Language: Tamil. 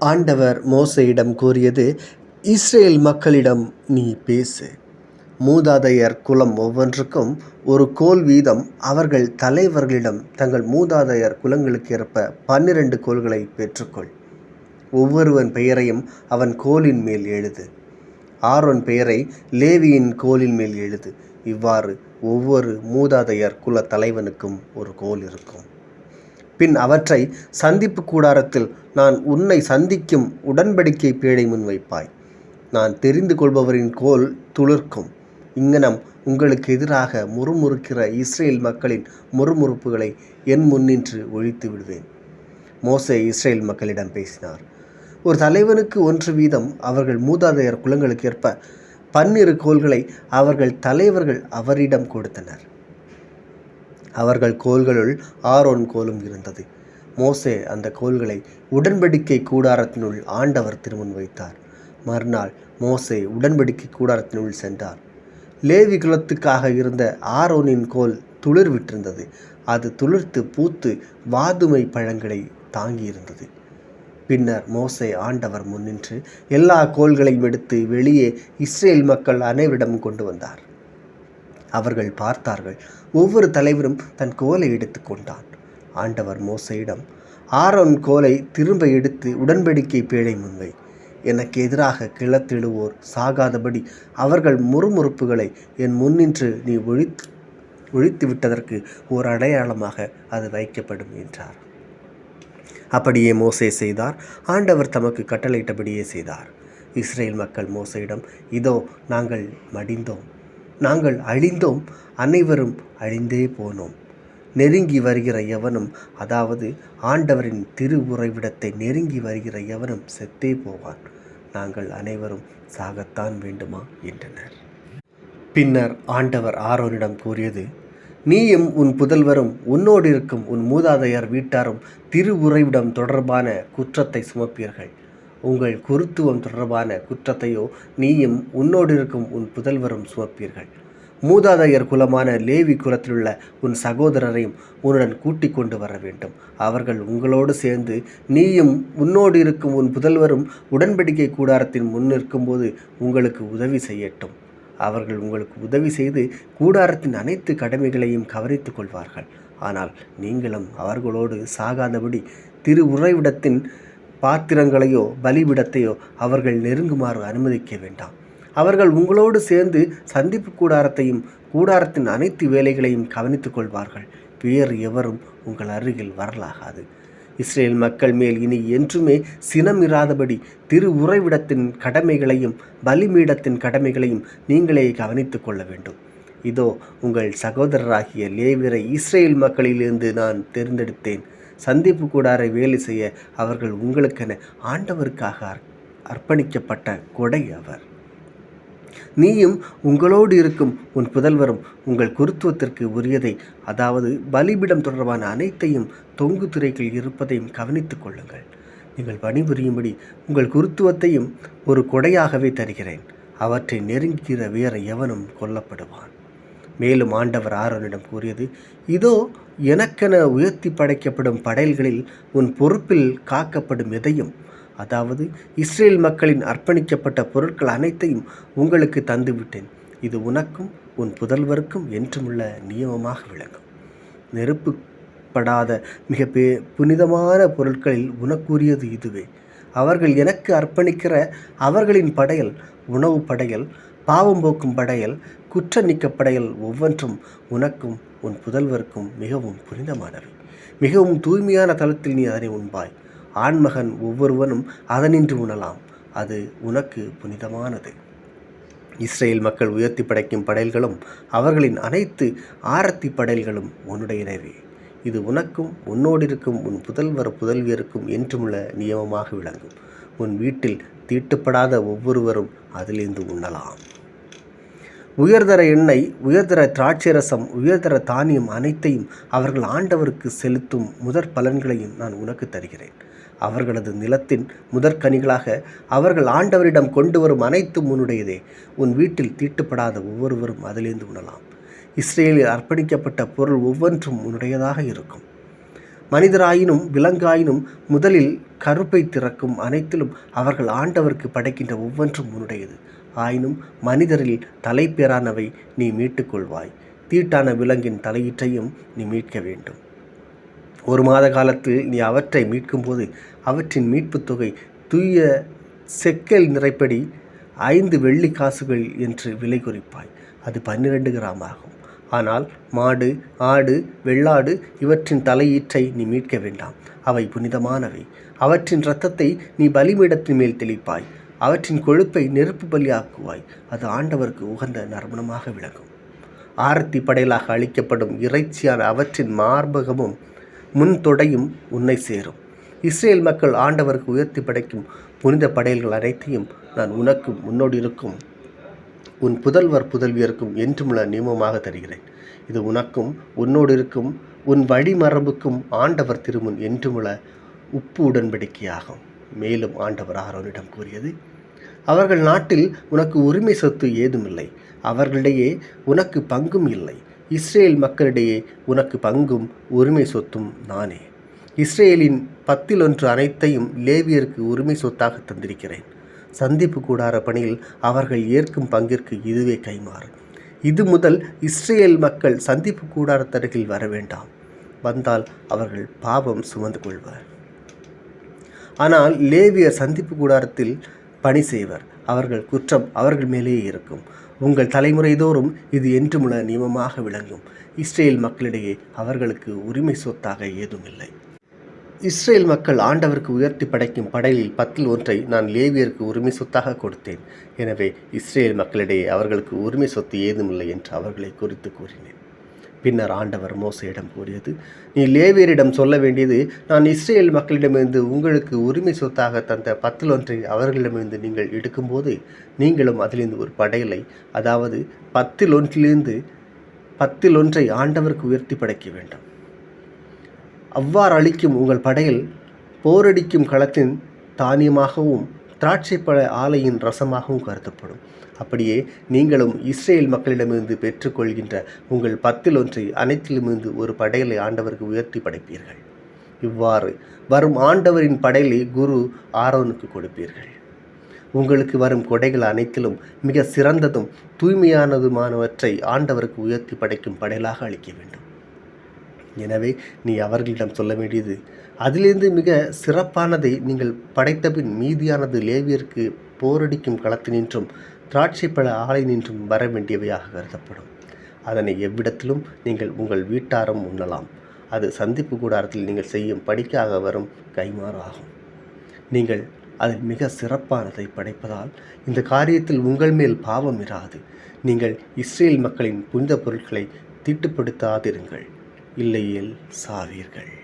ஆண்டவர் மோசையிடம் கூறியது இஸ்ரேல் மக்களிடம் நீ பேசு. மூதாதையர் குலம் ஒவ்வொன்றுக்கும் ஒரு கோல் வீதம். அவர்கள் தலைவர்களிடம் தங்கள் மூதாதையர் குலங்களுக்கு ஏற்ப பன்னிரண்டு கோல்களை பெற்றுக்கொள். ஒவ்வொருவன் பெயரையும் அவன் கோலின் மேல் எழுது. ஆரோன் பெயரை லேவியின் கோலின் மேல் எழுது. இவ்வாறு ஒவ்வொரு மூதாதையர் குல தலைவனுக்கும் ஒரு கோல் இருக்கும். பின் அவற்றை சந்திப்பு கூடாரத்தில் நான் உன்னை சந்திக்கும் உடன்படிக்கை பேழை முன்வைப்பாய் நான் தெரிந்து கொள்பவரின் கோல் துளிர்க்கும். இங்ஙனம் உங்களுக்கு எதிராக முறுமுறுக்கிற இஸ்ரேல் மக்களின் முறுமுறுப்புகளை என் முன்னின்று ஒழித்து விடுவேன். மோசே இஸ்ரேல் மக்களிடம் பேசினார். ஒரு தலைவனுக்கு ஒன்று வீதம் அவர்கள் மூதாதையர் குலங்களுக்கு ஏற்ப பன்னிரு கோல்களை அவர்கள் தலைவர்கள் அவரிடம் கொடுத்தனர். அவர்கள் கோல்களுள் ஆரோன் கோலும் இருந்தது. மோசே அந்த கோல்களை உடன்படிக்கை கூடாரத்தினுள் ஆண்டவர் திருமுன் வைத்தார். மறுநாள் மோசே உடன்படிக்கை கூடாரத்தினுள் சென்றார். லேவி குலத்துக்காக இருந்த ஆரோனின் கோல் துளிர் விட்டிருந்தது. அது துளிர்த்து பூத்து வாதுமை பழங்களை தாங்கியிருந்தது. பின்னர் மோசே ஆண்டவர் முன்னின்று எல்லா கோள்களையும் எடுத்து வெளியே இஸ்ரேல் மக்கள் அனைவரிடம் கொண்டு வந்தார். அவர்கள் பார்த்தார்கள். ஒவ்வொரு தலைவரும் தன் கோலை எடுத்து கொண்டான். ஆண்டவர் மோசையிடம் ஆரோன் கோலை திரும்ப எடுத்து உடன்படிக்கை பேழை முன்வை. எனக்கு எதிராக கிளத்திடுவோர் சாகாதபடி அவர்கள் முறுமுறுப்புகளை என் முன்னின்று நீ ஒழித்து ஒழித்து விட்டதற்கு ஓர் அடையாளமாக அது வைக்கப்படும் என்றார். அப்படியே மோசே செய்தார். ஆண்டவர் தமக்கு கட்டளையிட்டபடியே செய்தார். இஸ்ரேல் மக்கள் மோசையிடம் இதோ நாங்கள் மடிந்தோம். நாங்கள் அழிந்தோம் அனைவரும் அழிந்தே போனோம். நெருங்கி வருகிற எவனும் அதாவது ஆண்டவரின் திரு உறைவிடத்தை நெருங்கி வருகிற எவனும் செத்தே போவான். நாங்கள் அனைவரும் சாகத்தான் வேண்டுமா? என்றனர். பின்னர் ஆண்டவர் ஆரோனிடம் கூறியது நீயும் உன் புதல்வரும் உன்னோடு இருக்கும் உன் மூதாதையர் வீட்டாரும் திரு உறைவிடம் தொடர்பான குற்றத்தை சுமப்பீர்கள். உங்கள் குருத்துவம் தொடர்பான குற்றத்தையோ நீயும் உன்னோடு இருக்கும் உன் புதல்வரும் சுமப்பீர்கள். மூதாதையர் குலமான லேவி குலத்திலுள்ள உன் சகோதரரையும் உன்னுடன் கூட்டிக் கொண்டு வர வேண்டும். அவர்கள் உங்களோடு சேர்ந்து நீயும் உன்னோடு இருக்கும் உன் புதல்வரும் உடன்படிக்கை கூடாரத்தின் முன் நிற்கும்போது உங்களுக்கு உதவி செய்யட்டும். அவர்கள் உங்களுக்கு உதவி செய்து கூடாரத்தின் அனைத்து கடமைகளையும் கவனித்துக் கொள்வார்கள். ஆனால் நீங்களும் அவர்களோடு சாகாதபடி திரு உறைவிடத்தின் பாத்திரங்களையோ பலிபிடத்தையோ அவர்கள் நெருங்குமாறு அனுமதிக்க வேண்டாம். அவர்கள் உங்களோடு சேர்ந்து சந்திப்பு கூடாரத்தையும் கூடாரத்தின் அனைத்து வேலைகளையும் கவனித்துக் கொள்வார்கள். வேறு எவரும் உங்கள் அருகில் வரலாகாது. இஸ்ரேல் மக்கள் மேல் இனி என்றுமே சினம் இராதபடி திரு உறைவிடத்தின் கடமைகளையும் பலிமீடத்தின் கடமைகளையும் நீங்களே கவனித்துக் கொள்ள வேண்டும். இதோ உங்கள் சகோதரராகிய லேவியரை இஸ்ரேல் மக்களிலிருந்து நான் தேர்ந்தெடுத்தேன். சந்திப்பு கூடாரை வேலை செய்ய அவர்கள் உங்களுக்கென ஆண்டவருக்காக அர்ப்பணிக்கப்பட்ட கொடை அவர். நீயும் உங்களோடு இருக்கும் உன் புதல்வரும் உங்கள் குருத்துவத்திற்கு உரியதை அதாவது பலிபிடம் தொடர்பான அனைத்தையும் தொங்கு துறைகள் இருப்பதையும் கவனித்துக் கொள்ளுங்கள். நீங்கள் பணிபுரியும்படி உங்கள் குருத்துவத்தையும் ஒரு கொடையாகவே தருகிறேன். அவற்றை நெருங்குகிற வேற எவனும் கொல்லப்படுவான். மேலும் ஆண்டவர் ஆரோனிடம் கூறியது இதோ எனக்கென உயர்த்தி படைக்கப்படும் படையல்களில் உன் பொறுப்பில் காக்கப்படும் எதையும் அதாவது இஸ்ரேல் மக்களின் அர்ப்பணிக்கப்பட்ட பொருட்கள் அனைத்தையும் உங்களுக்கு தந்துவிட்டேன். இது உனக்கும் உன் புதல்வருக்கும் என்றுமுள்ள நியமமாக விளங்கும். நெருப்பு படாத மிக பெ புனிதமான பொருட்களில் உனக்குரியது இதுவே. அவர்கள் எனக்கு அர்ப்பணிக்கிற அவர்களின் படையல் உணவு படையல் பாவம் போக்கும் படையல் குற்ற நீக்க படையல் ஒவ்வொன்றும் உனக்கும் உன் புதல்வருக்கும் மிகவும் புனிதமானவை. மிகவும் தூய்மையான தளத்தில் நீ அதனை உண்பாய். ஆண்மகன் ஒவ்வொருவனும் அதனின்று உணலாம் அது உனக்கு புனிதமானது. இஸ்ரேல் மக்கள் உயர்த்தி படைக்கும் படையல்களும் அவர்களின் அனைத்து ஆரத்தி படையல்களும் உன்னுடையனவே. இது உனக்கும் உன்னோடு இருக்கும் உன் புதல்வர் புதல்வியருக்கும் என்றுமுள்ள நியமமாக விளங்கும். உன் வீட்டில் தீட்டுப்படாத ஒவ்வொருவரும் அதிலிருந்து உண்ணலாம். உயர்தர எண்ணெய் உயர்தர திராட்சை ரசம் உயர்தர தானியம் அனைத்தையும் அவர்கள் ஆண்டவருக்கு செலுத்தும் முதற் பலன்களையும் நான் உனக்கு தருகிறேன். அவர்களது நிலத்தின் முதற்கனிகளாக அவர்கள் ஆண்டவரிடம் கொண்டு வரும் அனைத்தும் உன்னுடையதே. உன் வீட்டில் தீட்டுப்படாத ஒவ்வொருவரும் அதிலிருந்து உணலாம் இஸ்ரேலில் அர்ப்பணிக்கப்பட்ட பொருள் ஒவ்வொன்றும் உன்னுடையதாக இருக்கும். மனிதராயினும் விலங்காயினும் முதலில் கருப்பை திறக்கும் அனைத்திலும் அவர்கள் ஆண்டவருக்கு படைக்கின்ற ஒவ்வொன்றும் உன்னுடையது. ஆயினும் மனிதரில் தலைப்பேறானவை நீ மீட்டுக்கொள்வாய். தீட்டான விலங்கின் தலையீற்றையும் நீ மீட்க வேண்டும். ஒரு மாத காலத்தில் நீ அவற்றை மீட்கும்போது அவற்றின் மீட்புத் தொகை தூய செக்கல் நிறைப்படி ஐந்து வெள்ளி காசுகள் என்று விலை குறிப்பாய். அது பன்னிரண்டு கிராம் ஆகும். ஆனால் மாடு ஆடு வெள்ளாடு இவற்றின் தலையீற்றை நீ மீட்க வேண்டாம். அவை புனிதமானவை. அவற்றின் இரத்தத்தை நீ பலிபீடத்தின் மேல் தெளிப்பாய். அவற்றின் கொழுப்பை நெருப்பு பலியாக்குவாய். அது ஆண்டவருக்கு உகந்த நறுமணமாக விளங்கும். ஆரத்தி படையலாக அளிக்கப்படும் இறைச்சியான அவற்றின் மார்பகமும் முன் தொடையும் உன்னை சேரும். இஸ்ரேல் மக்கள் ஆண்டவருக்கு உயர்த்தி படைக்கும் புனித படையல்கள் அனைத்தையும் நான் உனக்கும் முன்னோடி இருக்கும் உன் புதல்வர் புதல்வியருக்கும் என்றுமுள்ள நியமமாக தருகிறேன். இது உனக்கும் உன்னோடு இருக்கும் உன் வழிமரபுக்கும் ஆண்டவர் திருமுன் என்றுமுள்ள உப்பு உடன்படிக்கையாகும். மேலும் ஆண்டவர் ஆரோனிடம் கூறியது அவர்கள் நாட்டில் உனக்கு உரிமை சொத்து ஏதுமில்லை. அவர்களிடையே உனக்கு பங்கும் இல்லை. இஸ்ரேல் மக்களிடையே உனக்கு பங்கும் உரிமை சொத்தும் நானே. இஸ்ரேலின் பத்தில் ஒன்று அனைத்தையும் லேவியருக்கு உரிமை சொத்தாக தந்திருக்கிறேன். சந்திப்பு கூடார பணியில் அவர்கள் ஏற்கும் பங்கிற்கு இதுவே கைமாறு இது முதல் இஸ்ரேல் மக்கள் சந்திப்பு கூடாரத்தருகில் வர வேண்டாம். வந்தால் அவர்கள் பாவம் சுமந்து கொள்வர். ஆனால் லேவியர் சந்திப்பு கூடாரத்தில் பணி செய்வர். அவர்கள் குற்றம் அவர்கள் மேலேயே இருக்கும். உங்கள் தலைமுறை தோறும் இது என்றுமுள்ள நியமமாக விளங்கும். இஸ்ரேல் மக்களிடையே அவர்களுக்கு உரிமை சொத்தாக ஏதுமில்லை. இஸ்ரேல் மக்கள் ஆண்டவருக்கு உயர்த்தி படைக்கும் படையில் பத்தில் ஒன்றை நான் லேவியருக்கு உரிமை சொத்தாக கொடுத்தேன். எனவே இஸ்ரேல் மக்களிடையே அவர்களுக்கு உரிமை சொத்து ஏதுமில்லை என்று அவர்களை குறித்து கூறினேன். பின்னர் ஆண்டவர் மோசையிடம் கூறியது நீ லேவியரிடம் சொல்ல வேண்டியது நான் இஸ்ரேல் மக்களிடமிருந்து உங்களுக்கு உரிமை சொத்தாக தந்த பத்தில் ஒன்றை அவர்களிடமிருந்து நீங்கள் எடுக்கும்போது நீங்களும் அதிலிருந்து ஒரு படையலை அதாவது பத்தில் ஒன்றிலிருந்து பத்தில் ஒன்றை ஆண்டவருக்கு உயர்த்தி படைக்க வேண்டும். அவ்வாறு அளிக்கும் உங்கள் படையில் போரடிக்கும் களத்தின் தானியமாகவும் திராட்சைப்பழ ஆலையின் ரசமாகவும் கருதப்படும். அப்படியே நீங்களும் இஸ்ரேல் மக்களிடமிருந்து பெற்றுக்கொள்கின்ற உங்கள் பத்தில் ஒன்றை அனைத்திலுமிருந்து ஒரு படையலை ஆண்டவருக்கு உயர்த்தி படைப்பீர்கள். இவ்வாறு வரும் ஆண்டவரின் படையலை குரு ஆரோனுக்கு கொடுப்பீர்கள். உங்களுக்கு வரும் கொடைகள் அனைத்திலும் மிக சிறந்ததும் தூய்மையானதுமானவற்றை ஆண்டவருக்கு உயர்த்தி படைக்கும் படையலாக அளிக்க வேண்டும். எனவே நீ அவர்களிடம் சொல்ல வேண்டியது. அதிலிருந்து மிக சிறப்பானதை நீங்கள் படைத்தபின் மீதியானது லேவியருக்கு போரடிக்கும் களத்தினின்றும் திராட்சைப்பழ ஆலை நின்றும் வர வேண்டியவையாக கருதப்படும். அதனை எவ்விடத்திலும் நீங்கள் உங்கள் வீட்டாரும் உண்ணலாம். அது சந்திப்பு கூடாரத்தில் நீங்கள் செய்யும் படிக்காக வரும் கைமாறாகும் நீங்கள் அதில் மிக சிறப்பானதை படைப்பதால் இந்த காரியத்தில் உங்கள் மேல் பாவம் இராது. நீங்கள் இஸ்ரேல் மக்களின் புனித பொருட்களை தீட்டுப்படுத்தாதிருங்கள். இல்லையேல் சாவீர்கள்.